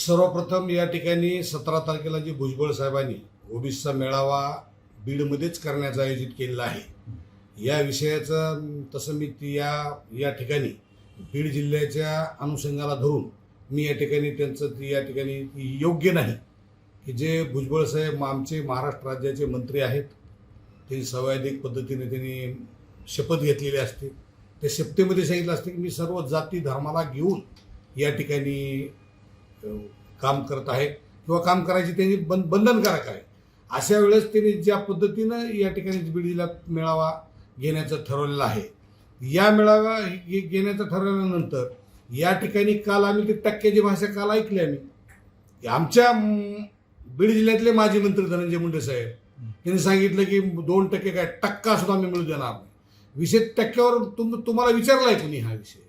सर्वप्रथम या ठिकाणी सतरा तारखेला जी भुजबळ साहेबांनी ओबीसीचा मेळावा बीडमध्येच करण्याचं आयोजित केलेला आहे. या विषयाचं तसं मी ती या या ठिकाणी बीड जिल्ह्याच्या अनुषंगाला धरून मी या ठिकाणी त्यांचं ती या ठिकाणी योग्य नाही की जे भुजबळ साहेब आमचे महाराष्ट्र राज्याचे मंत्री आहेत त्यांनी संवैधिक पद्धतीने त्यांनी शपथ घेतलेली असते. त्या शपथेमध्ये सांगितलं असते की मी सर्व जाती धर्माला घेऊन या ठिकाणी काम करत आहे किंवा काम करायची त्यांनी बंद बंधनकारक आहे. अशा वेळेस त्यांनी ज्या पद्धतीनं या ठिकाणी बीड जिल्ह्यात मेळावा घेण्याचं ठरवलेलं आहे या मेळावा घेण्याचं ठरवल्यानंतर या ठिकाणी काल आम्ही ती टक्क्याची भाषा काल ऐकली आम्ही. आमच्या बीड जिल्ह्यातले माजी मंत्री धनंजय मुंडे साहेब त्यांनी सांगितलं की दोन टक्के काय टक्का सुद्धा आम्ही मिळू देणार नाही. विषय टक्क्यावर तुम तुम्हाला विचारला आहे कुणी हा विषय?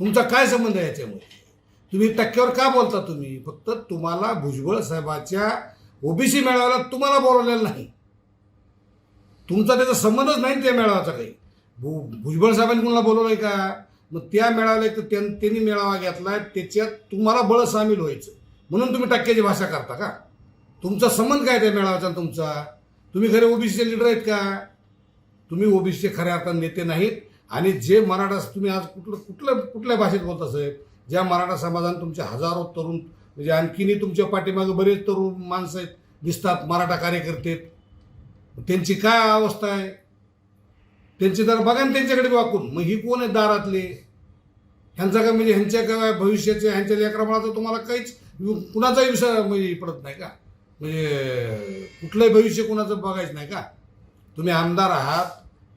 तुमचा काय संबंध आहे याच्यामध्ये? तुम्ही टक्क्यावर का बोलता तुम्ही? फक्त तुम्हाला भुजबळ साहेबाच्या ओबीसी मेळाव्याला तुम्हाला बोलवलेलं नाही. तुमचा त्याचा संबंधच नाही त्या मेळाव्याचा काही. भु भुजबळ साहेबांनी कुणाला बोलवलंय का? मग त्या मेळाव्याला तर त्यां- त्यांनी मेळावा घेतलाय त्याच्यात तुम्हाला बळ सामील व्हायचं. म्हणून तुम्ही टक्क्याची भाषा करता का? तुमचा संबंध काय त्या मेळाव्याचा तुमचा? तुम्ही खरे ओबीसीचे लीडर आहेत का? तुम्ही ओबीसीचे खऱ्या अर्थाने नेते नाहीत. आणि जे मराठा तुम्ही आज कुठलं कुठल्या कुठल्या भाषेत बोलता साहेब? ज्या मराठा समाजाने तुमचे हजारो तरुण म्हणजे आणखीनही तुमच्या पाठीमागे बरेच तरुण माणसं आहेत दिसतात मराठा कार्यकर्ते त्यांची काय अवस्था आहे? त्यांची तर बघा ना त्यांच्याकडे वाकून मग ही कोण आहे दारातले? ह्यांचा काय म्हणजे ह्यांच्या काय भविष्याचे ह्यांच्या लेकरामुळाचा तुम्हाला काहीच कुणाचाही विषय म्हणजे पडत नाही का? म्हणजे कुठलंही भविष्य कुणाचं बघायचं नाही का? तुम्ही आमदार आहात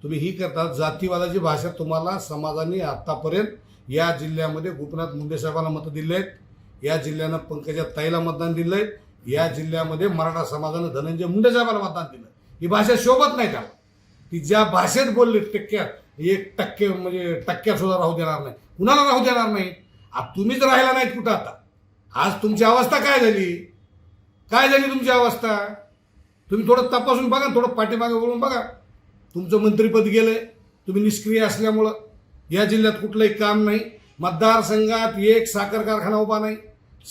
तुम्ही ही करतात जातीवादाची भाषा तुम्हाला समाजाने आत्तापर्यंत या जिल्ह्यामध्ये गोपीनाथ मुंडे साहेबांना मतं दिले आहेत. या जिल्ह्यानं पंकजा ताईला मतदान दिलं आहे. या जिल्ह्यामध्ये मराठा समाजानं धनंजय मुंडे साहेबांना मतदान दिलं ही भाषा शोभत नाही त्याला. ती ज्या भाषेत बोलले टक्क्यात एक टक्के म्हणजे टक्क्यात सुद्धा राहू देणार नाही. कुणाला राहू देणार नाही? आता तुम्हीच राहिला नाहीत कुठं आता? आज तुमची अवस्था काय झाली? काय झाली तुमची अवस्था? तुम्ही थोडं तपासून बघा थोडं पाठीमागे बोलून बघा. तुमचं मंत्रीपद गेलं तुम्ही निष्क्रिय असल्यामुळं. या जिल्ह्यात कुठलंही काम नाही. मतदारसंघात एक साखर कारखाना उभा नाही.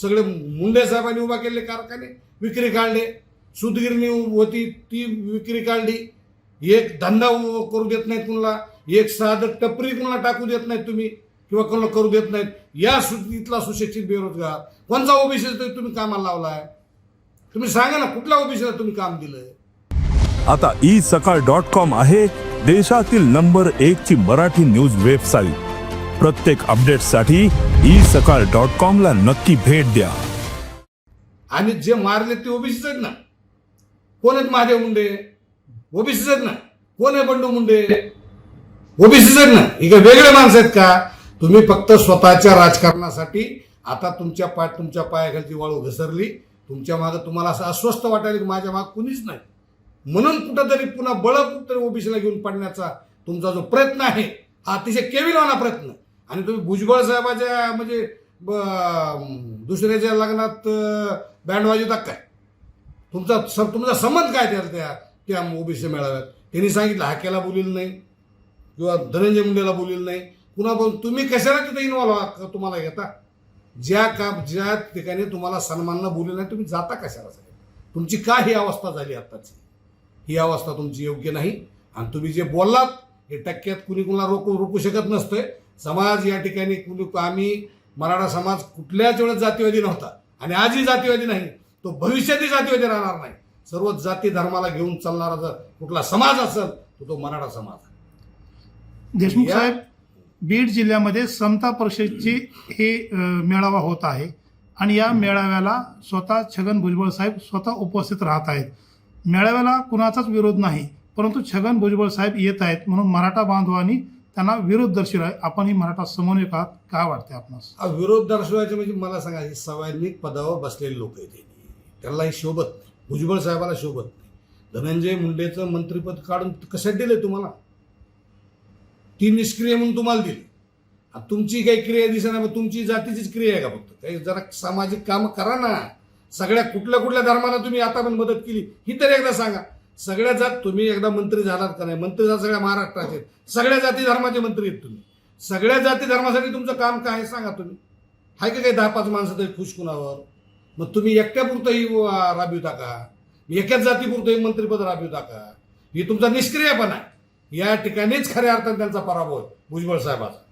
सगळे मुंडे साहेबांनी उभा केलेले कारखाने विक्री काढले. सुतगिरणी होती ती विक्री काढली. एक धंदा उ- करू देत नाहीत कुणाला. एक साधं टपरी कुणाला टाकू देत नाहीत तुम्ही किंवा कोणाला करू देत नाहीत. या सु इथला सुशिक्षित बेरोजगार कोणता ओबीसी तुम्ही कामाला लावलाय? तुम्ही सांगा ना कुठल्या ओबीसीला तुम्ही काम दिलंय? आता ई सकाळ डॉट कॉम आहे. देशातील नंबर एक ची मराठी न्यूज वेबसाईट. प्रत्येक अपडेटसाठी ई सकाळ डॉट कॉम ला नक्की भेट द्या. आणि जे मारले ते ओबीसीच ना. कोण आहेत महादेव मुंडे? ओबीसीच ना. कोण आहे बंडू मुंडे? ओबीसीच ना. हे काय वेगळे माणसं आहेत का? तुम्ही फक्त स्वतःच्या राजकारणासाठी आता तुमच्या पाय तुमच्या पायाखालची वाळू घसरली. तुमच्या मागे तुम्हाला असं अस्वस्थ वाटायला की माझ्या मागे कुणीच नाही. म्हणून कुठंतरी पुन्हा बळ कुठंतरी ओबीसीला घेऊन पडण्याचा तुमचा जो प्रयत्न आहे हा अतिशय केविलवाना प्रयत्न. आणि तुम्ही भुजबळ साहेबाच्या म्हणजे ब- दुसऱ्याच्या लग्नात बँड वाजवतात काय? तुमचा स- तुमचा संबंध काय त्या त्या त्या ओबीसी मेळाव्यात? त्यांनी सांगितलं हाक्याला बोलील नाही. किंवा धनंजय मुंडेला बोलील नाही. पुन्हा बोल तुम्ही कशाला तिथे इन्व्हॉल्व आहात तुम्हाला घेता ज्या का ज्या ठिकाणी तुम्हाला सन्मानला बोलील नाही तुम्ही जाता कशाला साहेब? तुमची काय ही अवस्था झाली आत्ताची ही अवस्था तुमची योग्य नाही. आणि तुम्ही जे बोललात हे टक्क्यात कुणी कुणाला रोखू रोखू शकत नसतोय. समाज या ठिकाणी कुणी आम्ही मराठा समाज कुठल्याच वेळेस जातीवादी नव्हता. आणि आजही जातीवादी नाही. तो भविष्यातही जातीवादी राहणार नाही. सर्व जाती धर्माला घेऊन चालणारा जर कुठला समाज असेल तर तो मराठा समाज. देशमुख साहेब बीड जिल्ह्यामध्ये समता परिषदची हे मेळावा होत आहे. आणि या मेळाव्याला स्वतः छगन भुजबळ साहेब स्वतः उपस्थित राहत आहेत. मेळाव्याला कुणाचाच विरोध नाही परंतु छगन भुजबळ साहेब येत आहेत म्हणून मराठा बांधवांनी त्यांना विरोध दर्शविला आपण ही मराठा समन्वयक आहात. काय वाटते आपणास? विरोध दर्शवायचे म्हणजे मला सांगा हे पदावर बसलेले लोक आहेत हे. त्यांना हे शोभत नाही. भुजबळ साहेबाला शोभत नाही. धनंजय मुंडेचं मंत्रिपद काढून कशात दिले तुम्हाला? ती निष्क्रिय म्हणून तुम्हाला दिली. तुमची काही क्रिया दिसेना मग तुमची जातीचीच क्रिया आहे का फक्त? काही जरा सामाजिक कामं करा ना. सगळ्या कुठल्या कुठल्या धर्माला तुम्ही आता पण मदत केली ही तर एकदा सांगा. सगळ्या जात तुम्ही एकदा मंत्री झालात का नाही? मंत्री झाला सगळ्या महाराष्ट्राचे सगळ्या जाती धर्माचे मंत्री आहेत तुम्ही. सगळ्या जाती धर्मासाठी तुमचं काम काय आहे सांगा तुम्ही. हाय का काही दहा पाच माणसं तरी खुश कुणावर? मग तुम्ही एकट्यापुरतंही राबविता का एकाच जातीपुरतंही मंत्रीपद राबविता का हे तुमचा निष्क्रियपणा आहे. या ठिकाणीच खऱ्या अर्थाने त्यांचा पराभव आहे भुजबळ साहेबाचा.